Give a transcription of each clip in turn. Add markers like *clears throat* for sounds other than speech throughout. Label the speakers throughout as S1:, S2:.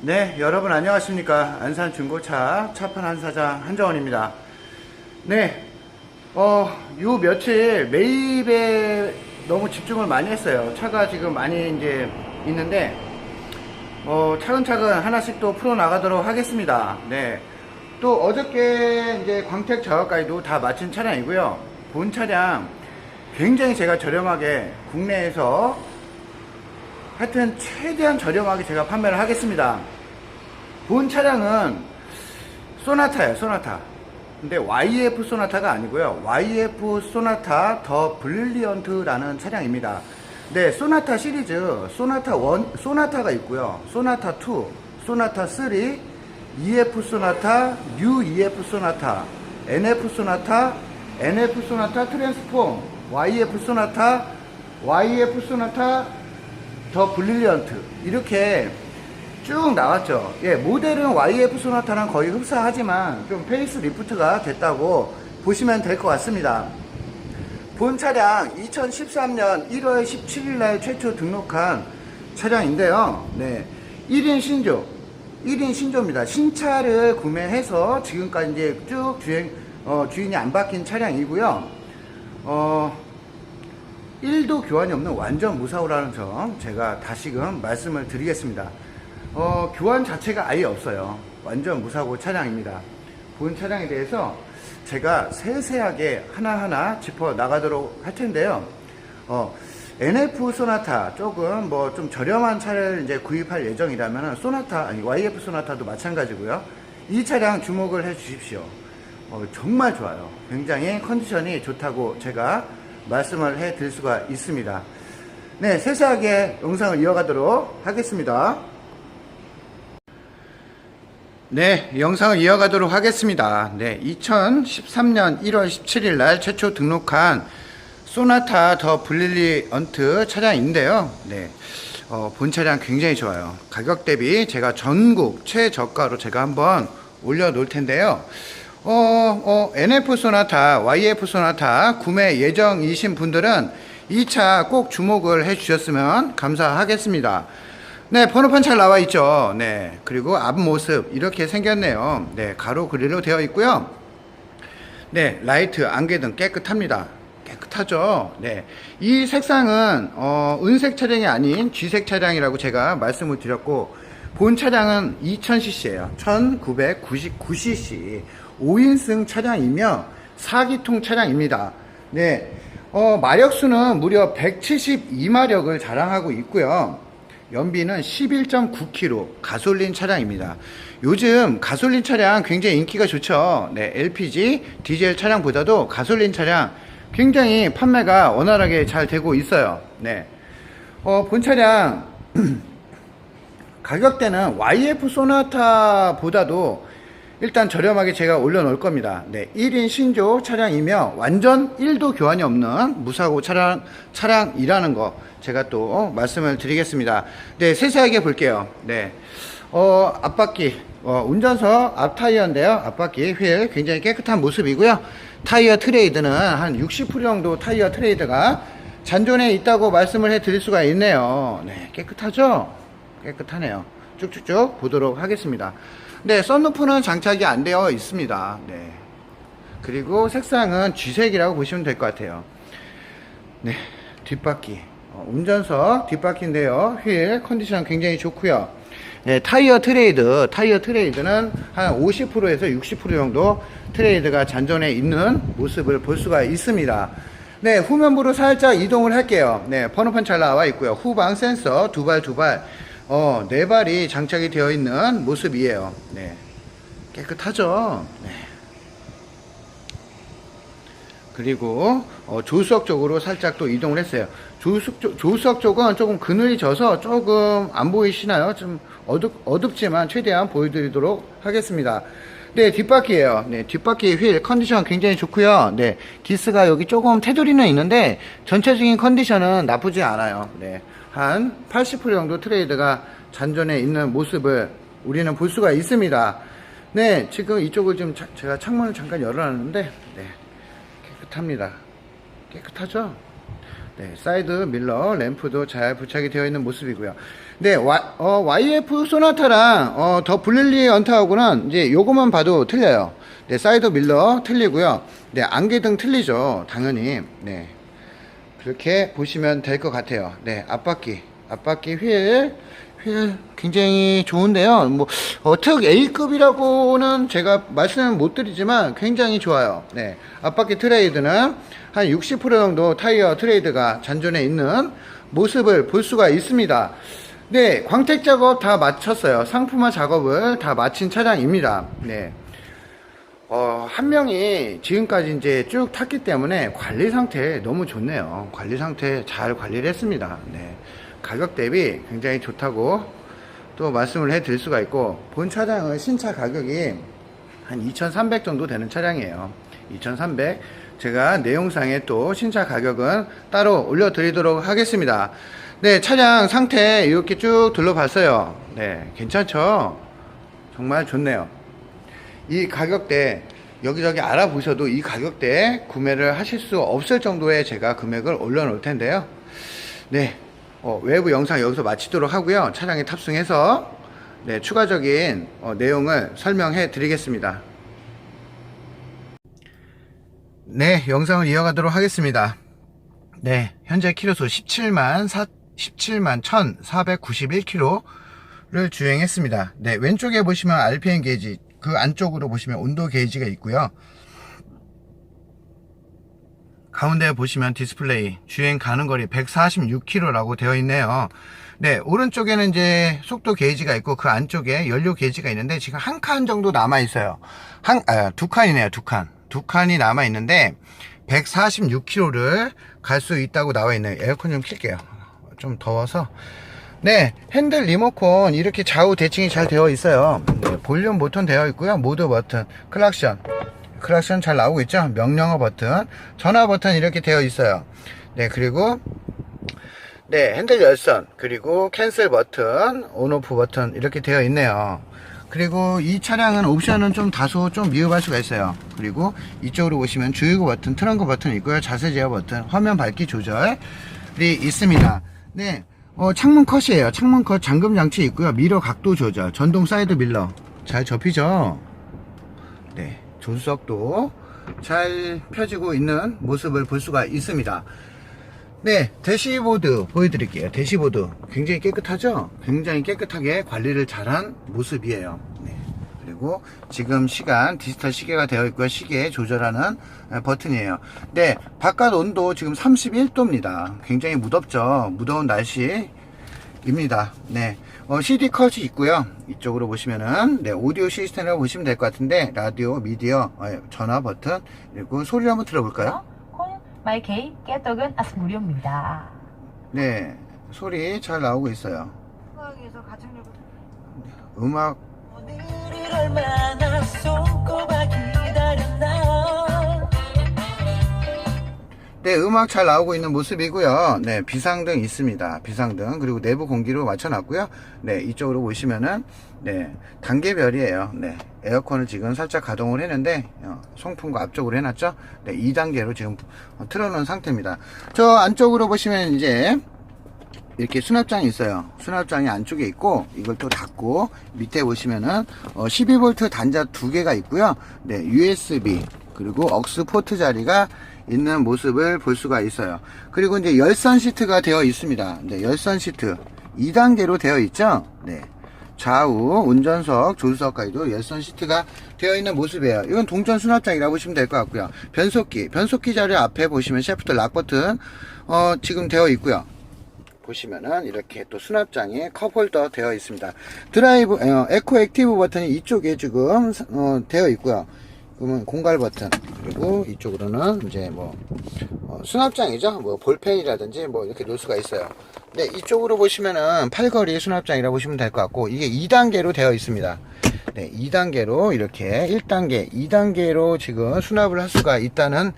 S1: 네, 여러분 안녕하십니까. 안산 중고차 차판 한 사장 한정원입니다. 네, 어, 요 며칠 매입에 너무 집중을 많이 했어요. 차가 지금 많이 이제 있는데, 어, 차근차근 하나씩 또 풀어 나가도록 하겠습니다. 네. 또 어저께 이제 광택 작업까지도 다 마친 차량이고요. 본 차량 굉장히 제가 저렴하게 국내에서 하여튼 최대한 저렴하게 제가 판매를 하겠습니다. 본 차량은 소나타예요, 소나타. 근데 YF 소나타가 아니고요. YF 소나타 더 블릴리언트라는 차량입니다. 네, 소나타 시리즈 소나타 1, 소나타가 있고요. 소나타 2, 소나타 3, EF 소나타, 뉴 EF 소나타, NF 소나타, NF 소나타 트랜스폼, YF 소나타, YF 소나타 더 블릴리언트 이렇게 쭉 나왔죠. 예, 모델은 YF 소나타랑 거의 흡사하지만 좀 페이스 리프트가 됐다고 보시면 될 것 같습니다. 본 차량 2013년 1월 17일 날 최초 등록한 차량인데요. 네. 1인 신조. 1인 신조입니다. 신차를 구매해서 지금까지 이제 쭉 주행, 어, 주인이 안 바뀐 차량이고요. 어, 1도 교환이 없는 완전 무사고라는 점 제가 다시금 말씀을 드리겠습니다. 어, 교환 자체가 아예 없어요. 완전 무사고 차량입니다. 본 차량에 대해서 제가 세세하게 하나하나 짚어 나가도록 할 텐데요. 어, NF 소나타 조금 뭐 좀 저렴한 차를 이제 구입할 예정이라면 소나타 아니 YF 소나타도 마찬가지고요. 이 차량 주목을 해 주십시오. 어, 정말 좋아요. 굉장히 컨디션이 좋다고 제가 말씀을 해 드릴 수가 있습니다. 네, 세세하게 영상을 이어가도록 하겠습니다. 네, 영상을 이어가도록 하겠습니다. 네, 2013년 1월 17일 날 최초 등록한 소나타 더 블릴리언트 차량인데요. 네, 어, 본 차량 굉장히 좋아요. 가격 대비 제가 전국 최저가로 제가 한번 올려 놓을 텐데요. 어, 어, NF 소나타, YF 소나타 구매 예정이신 분들은 이 차 꼭 주목을 해 주셨으면 감사하겠습니다. 네, 번호판 잘 나와 있죠. 네, 그리고 앞모습 이렇게 생겼네요. 네, 가로 그릴로 되어 있고요. 네, 라이트, 안개등 깨끗합니다. 깨끗하죠. 네, 이 색상은 어, 은색 차량이 아닌 쥐색 차량이라고 제가 말씀을 드렸고 본 차량은 2000cc예요. 1999cc 5인승 차량이며 4기통 차량입니다. 네, 어, 마력수는 무려 172마력을 자랑하고 있고요. 연비는 11.9km 가솔린 차량입니다. 요즘 가솔린 차량 굉장히 인기가 좋죠. 네, LPG, 디젤 차량보다도 가솔린 차량 굉장히 판매가 원활하게 잘 되고 있어요. 네. 어, 본 차량 *clears throat* 가격대는 YF 소나타보다도 일단 저렴하게 제가 올려놓을 겁니다. 네, 1인 신조 차량이며 완전 1도 교환이 없는 무사고 차량, 차량이라는 거 제가 또 말씀을 드리겠습니다. 네, 세세하게 볼게요. 네, 어, 앞바퀴, 어, 운전석 앞 타이어인데요. 앞바퀴 휠 굉장히 깨끗한 모습이고요. 타이어 트레이드는 한 60% 정도 타이어 트레이드가 잔존에 있다고 말씀을 해 드릴 수가 있네요. 네, 깨끗하죠? 깨끗하네요. 쭉쭉쭉 보도록 하겠습니다. 네, 썬루프는 장착이 안 되어 있습니다. 네. 그리고 색상은 쥐색이라고 보시면 될 것 같아요. 네, 뒷바퀴. 어, 운전석 뒷바퀴인데요. 휠 컨디션 굉장히 좋고요. 네, 타이어 트레이드. 타이어 트레이드는 한 50%에서 60% 정도 트레이드가 잔존해 있는 모습을 볼 수가 있습니다. 네, 후면부로 살짝 이동을 할게요. 네, 번호판 잘 나와 있고요. 후방 센서 두 발 두 발. 어, 네 발이 장착이 되어 있는 모습이에요. 네. 깨끗하죠? 네. 그리고 어, 조수석 쪽으로 살짝 또 이동을 했어요. 조수석, 쪽, 조수석 쪽은 조금 그늘이 져서 조금 안 보이시나요? 좀 어둡, 어둡지만 최대한 보여드리도록 하겠습니다. 네, 뒷바퀴에요. 네, 뒷바퀴 휠 컨디션 굉장히 좋고요. 네, 디스가 여기 조금 테두리는 있는데 전체적인 컨디션은 나쁘지 않아요. 네, 한 80% 정도 트레이드가 잔존해 있는 모습을 우리는 볼 수가 있습니다. 네, 지금 이쪽을 좀 자- 제가 창문을 잠깐 열어놨는데 네, 깨끗합니다. 깨끗하죠? 네, 사이드 밀러 램프도 잘 부착이 되어 있는 모습이고요. 네, 와- 어, YF 소나타랑 어, 더 블릴리 언타하고는 이제 요거만 봐도 틀려요. 네, 사이드 밀러 틀리고요. 네, 안개등 틀리죠. 당연히. 네. 그렇게 보시면 될 것 같아요. 네, 앞바퀴, 앞바퀴 휠, 휠 굉장히 좋은데요. 뭐, 어, 특 A급이라고는 제가 말씀은 못 드리지만 굉장히 좋아요. 네, 앞바퀴 트레이드는 한 60% 정도 타이어 트레이드가 잔존해 있는 모습을 볼 수가 있습니다. 네, 광택 작업 다 마쳤어요. 상품화 작업을 다 마친 차량입니다. 네. 어, 한 명이 지금까지 이제 쭉 탔기 때문에 관리 상태 너무 좋네요. 관리 상태 잘 관리를 했습니다. 네. 가격 대비 굉장히 좋다고 또 말씀을 해 드릴 수가 있고, 본 차량은 신차 가격이 한 2,300 정도 되는 차량이에요. 2,300. 제가 내용상에 또 신차 가격은 따로 올려드리도록 하겠습니다. 네, 차량 상태 이렇게 쭉 둘러봤어요. 네, 괜찮죠? 정말 좋네요. 이 가격대 여기저기 알아보셔도 이 가격대에 구매를 하실 수 없을 정도의 제가 금액을 올려놓을 텐데요. 네, 어, 외부 영상 여기서 마치도록 하고요. 차량에 탑승해서 네, 추가적인 어, 내용을 설명해 드리겠습니다. 네, 영상을 이어가도록 하겠습니다. 네, 현재 키로수 17만 4, 17만 1,491km를 주행했습니다. 네, 왼쪽에 보시면 RPM 게이지, 그 안쪽으로 보시면 온도 게이지가 있고요. 가운데 보시면 디스플레이 주행 가는 거리 146km라고 되어 있네요. 네, 오른쪽에는 이제 속도 게이지가 있고 그 안쪽에 연료 게이지가 있는데 지금 한 칸 정도 남아 있어요. 한, 아, 두 칸이네요, 두 칸. 두 칸이 남아 있는데 146km를 갈 수 있다고 나와 있네요. 에어컨 좀 킬게요. 좀 더워서. 네, 핸들 리모컨 이렇게 좌우 대칭이 잘 되어 있어요. 네, 볼륨 버튼 되어 있고요. 모드 버튼, 클락션. 클락션 잘 나오고 있죠? 명령어 버튼, 전화 버튼 이렇게 되어 있어요. 네, 그리고 네, 핸들 열선, 그리고 캔슬 버튼, 온오프 버튼 이렇게 되어 있네요. 그리고 이 차량은 옵션은 좀 다소 좀 미흡할 수가 있어요. 그리고 이쪽으로 보시면 주유구 버튼, 트렁크 버튼 있고요. 자세 제어 버튼, 화면 밝기 조절이 있습니다. 네, 어, 창문 컷이에요. 창문 컷 잠금 장치 있고요. 미러 각도 조절, 전동 사이드 밀러 잘 접히죠. 네, 조수석도 잘 펴지고 있는 모습을 볼 수가 있습니다. 네, 대시보드 보여드릴게요. 대시보드 굉장히 깨끗하죠? 굉장히 깨끗하게 관리를 잘한 모습이에요. 네. 그리고 지금 시간 디지털 시계가 되어 있고요. 시계 조절하는 에, 버튼이에요. 네, 바깥 온도 지금 31도입니다. 굉장히 무덥죠? 무더운 날씨 입니다. 네, 어, CD 컷이 있고요. 이쪽으로 보시면은 네, 오디오 시스템이라고 보시면 될 것 같은데 라디오, 미디어, 어, 전화 버튼 그리고 소리를 한번 들어볼까요?
S2: 콩, 마이 케이, 깨떡은 아스 무료입니다.
S1: 네, 소리 잘 나오고 있어요.
S3: 음악 얼마나 손꼽아 기다렸나
S1: 네, 음악 잘 나오고 있는 모습이고요. 네, 비상등 있습니다. 비상등. 그리고 내부 공기로 맞춰놨고요. 네, 이쪽으로 보시면은, 네, 단계별이에요. 네, 에어컨을 지금 살짝 가동을 했는데, 어, 송풍구 앞쪽으로 해놨죠? 네, 2단계로 지금 어, 틀어놓은 상태입니다. 저 안쪽으로 보시면 이제, 이렇게 수납장이 있어요. 수납장이 안쪽에 있고 이걸 또 닫고 밑에 보시면은 어, 12V 단자 두 개가 있고요. 네, USB 그리고 억스 포트 자리가 있는 모습을 볼 수가 있어요. 그리고 이제 열선 시트가 되어 있습니다. 네, 열선 시트 2단계로 되어 있죠. 네. 좌우 운전석, 조수석까지도 열선 시트가 되어 있는 모습이에요. 이건 동전 수납장이라고 보시면 될 것 같고요. 변속기, 변속기 자리 앞에 보시면 셰프트 락 버튼 어, 지금 되어 있고요. 보시면은 이렇게 또 수납장에 컵홀더 되어 있습니다. 드라이브 어, 에코 액티브 버튼이 이쪽에 지금 어, 되어 있고요. 그러면 공갈 버튼 그리고 이쪽으로는 이제 뭐 어, 수납장이죠. 뭐 볼펜이라든지 뭐 이렇게 놓을 수가 있어요. 네 이쪽으로 보시면은 팔걸이 수납장이라고 보시면 될 것 같고 이게 2단계로 되어 있습니다. 네 2단계로 이렇게 1단계, 2단계로 지금 수납을 할 수가 있다는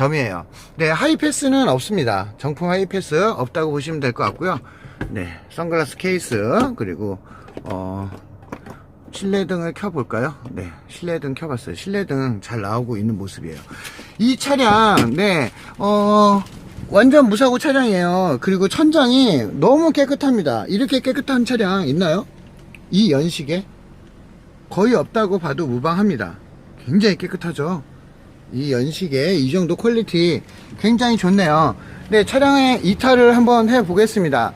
S1: 점이에요. 네, 하이패스는 없습니다. 정품 하이패스 없다고 보시면 될 것 같고요. 네, 선글라스 케이스 그리고 어 실내등을 켜볼까요? 네, 실내등 켜봤어요. 실내등 잘 나오고 있는 모습이에요. 이 차량, 네, 어 완전 무사고 차량이에요. 그리고 천장이 너무 깨끗합니다. 이렇게 깨끗한 차량 있나요? 이 연식에? 거의 없다고 봐도 무방합니다. 굉장히 깨끗하죠? 이 연식에 이 정도 퀄리티 굉장히 좋네요. 네, 차량의 이탈을 한번 해 보겠습니다.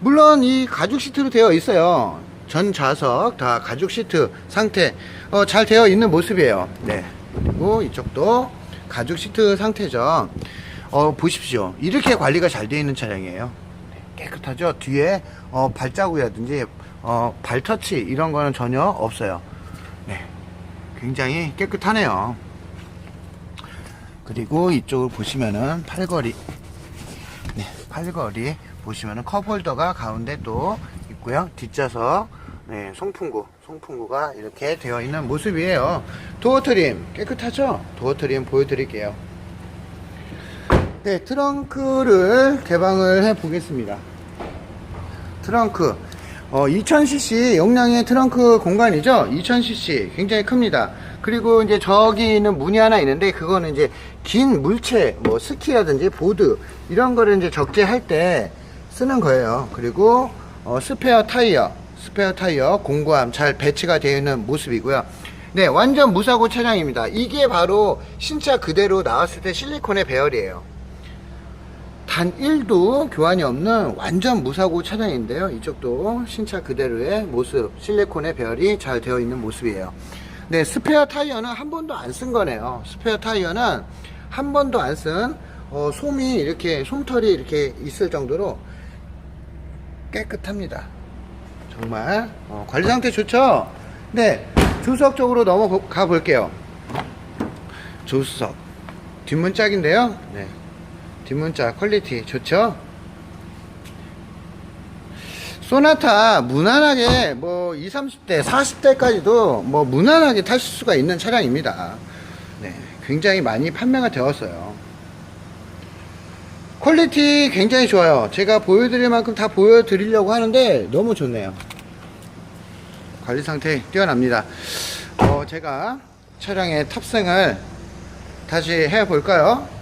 S1: 물론 이 가죽 시트로 되어 있어요. 전 좌석 다 가죽 시트 상태 어, 잘 되어 있는 모습이에요. 네. 그리고 이쪽도 가죽 시트 상태죠. 어, 보십시오. 이렇게 관리가 잘 되어 있는 차량이에요. 네, 깨끗하죠? 뒤에 어, 발자국이라든지 어, 발터치 이런 거는 전혀 없어요. 네. 굉장히 깨끗하네요. 그리고 이쪽을 보시면은 팔걸이 네, 팔걸이 보시면은 컵홀더가 가운데 또 있고요. 뒷좌석 네, 송풍구 송풍구가 이렇게 되어 있는 모습이에요. 도어 트림 깨끗하죠? 도어 트림 보여드릴게요. 네, 트렁크를 개방을 해 보겠습니다. 트렁크 어, 2000cc 용량의 트렁크 공간이죠? 2000cc 굉장히 큽니다. 그리고 이제 저기 있는 문이 하나 있는데 그거는 이제 긴 물체 뭐 스키라든지 보드 이런 거를 이제 적재할 때 쓰는 거예요. 그리고 어, 스페어 타이어 스페어 타이어 공구함 잘 배치가 되어 있는 모습이고요. 네 완전 무사고 차량입니다. 이게 바로 신차 그대로 나왔을 때 실리콘의 배열이에요 단 1도 교환이 없는 완전 무사고 차량인데요. 이쪽도 신차 그대로의 모습, 실리콘의 배열이 잘 되어 있는 모습이에요. 네, 스페어 타이어는 한 번도 안 쓴 거네요. 스페어 타이어는 한 번도 안 쓴, 어, 솜이 이렇게, 솜털이 이렇게 있을 정도로 깨끗합니다. 정말, 어, 관리 상태 좋죠? 네, 조수석 쪽으로 넘어가 볼게요. 조수석. 뒷문 짝인데요. 네. 뒷문자 퀄리티 좋죠? 소나타 무난하게 뭐 20, 30대, 40대까지도 뭐 무난하게 타실 수가 있는 차량입니다. 네, 굉장히 많이 판매가 되었어요. 퀄리티 굉장히 좋아요. 제가 보여드릴 만큼 다 보여드리려고 하는데 너무 좋네요. 관리 상태 뛰어납니다. 어, 제가 차량의 탑승을 다시 해볼까요?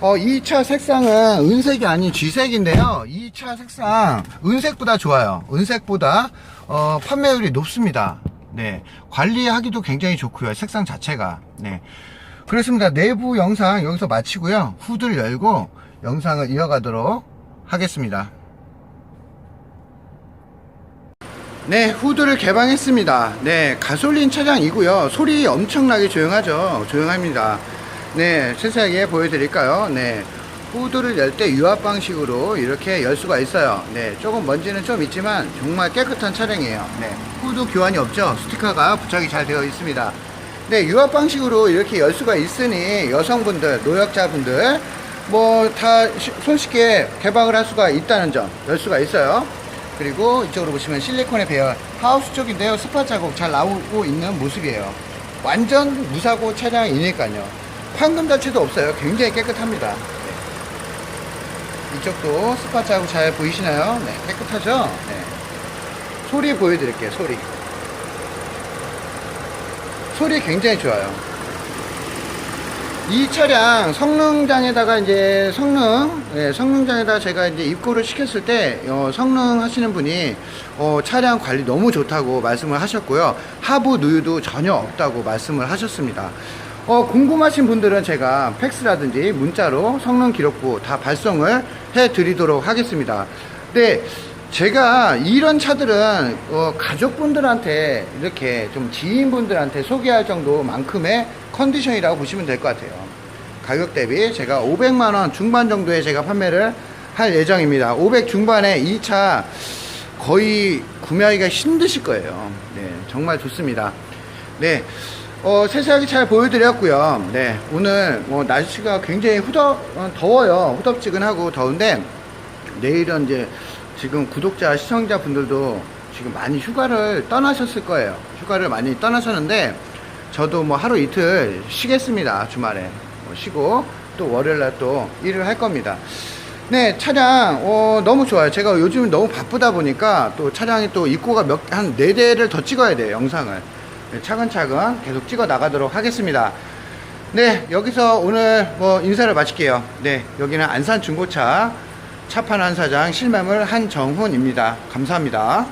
S1: 어, 이차 색상은 은색이 아닌 쥐색인데요. 이차 색상 은색보다 좋아요. 은색보다 어, 판매율이 높습니다. 네, 관리하기도 굉장히 좋고요. 색상 자체가. 네, 그렇습니다. 내부 영상 여기서 마치고요. 후드를 열고 영상을 이어가도록 하겠습니다. 네, 후드를 개방했습니다. 네, 가솔린 차량이고요. 소리 엄청나게 조용하죠. 조용합니다. 네, 세세하게 보여드릴까요? 네, 후드를 열 때 유압 방식으로 이렇게 열 수가 있어요. 네, 조금 먼지는 좀 있지만 정말 깨끗한 차량이에요. 네, 후드 교환이 없죠. 스티커가 부착이 잘 되어 있습니다. 네, 유압 방식으로 이렇게 열 수가 있으니 여성분들, 노약자분들 뭐 다 손쉽게 개방을 할 수가 있다는 점, 열 수가 있어요. 그리고 이쪽으로 보시면 실리콘의 배열 하우스 쪽인데요. 스파 자국 잘 나오고 있는 모습이에요. 완전 무사고 차량이니까요. 판금 자체도 없어요. 굉장히 깨끗합니다. 네. 이쪽도 스파 자국 잘 보이시나요? 네, 깨끗하죠? 네. 소리 보여드릴게요. 소리. 소리 굉장히 좋아요. 이 차량 성능장에다가 이제 성능, 예, 성능장에다 제가 이제 입고를 시켰을 때 어, 성능 하시는 분이 어, 차량 관리 너무 좋다고 말씀을 하셨고요. 하부 누유도 전혀 없다고 말씀을 하셨습니다. 어, 궁금하신 분들은 제가 팩스라든지 문자로 성능 기록부 다 발송을 해 드리도록 하겠습니다. 네, 제가 이런 차들은 어, 가족분들한테 이렇게 좀 지인분들한테 소개할 정도만큼의 컨디션이라고 보시면 될 것 같아요. 가격 대비 제가 500만원 중반 정도에 제가 판매를 할 예정입니다. 500 중반에 이 차 거의 구매하기가 힘드실 거예요. 네, 정말 좋습니다. 네, 어, 세세하게 잘 보여드렸고요. 네, 오늘 뭐 날씨가 굉장히 후덥, 어, 더워요. 후덥지근하고 더운데 내일은 이제 지금 구독자, 시청자 분들도 지금 많이 휴가를 떠나셨을 거예요. 휴가를 많이 떠나셨는데 저도 뭐 하루 이틀 쉬겠습니다. 주말에 뭐 쉬고 또 월요일 날 또 일을 할 겁니다. 네, 차량 어, 너무 좋아요. 제가 요즘 너무 바쁘다 보니까 또 차량이 또 입고가 몇 한 네 대를 더 찍어야 돼요. 영상을 네, 차근차근 계속 찍어 나가도록 하겠습니다. 네, 여기서 오늘 뭐 인사를 마칠게요. 네, 여기는 안산 중고차 차판 한 사장 실매물 한정훈입니다. 감사합니다.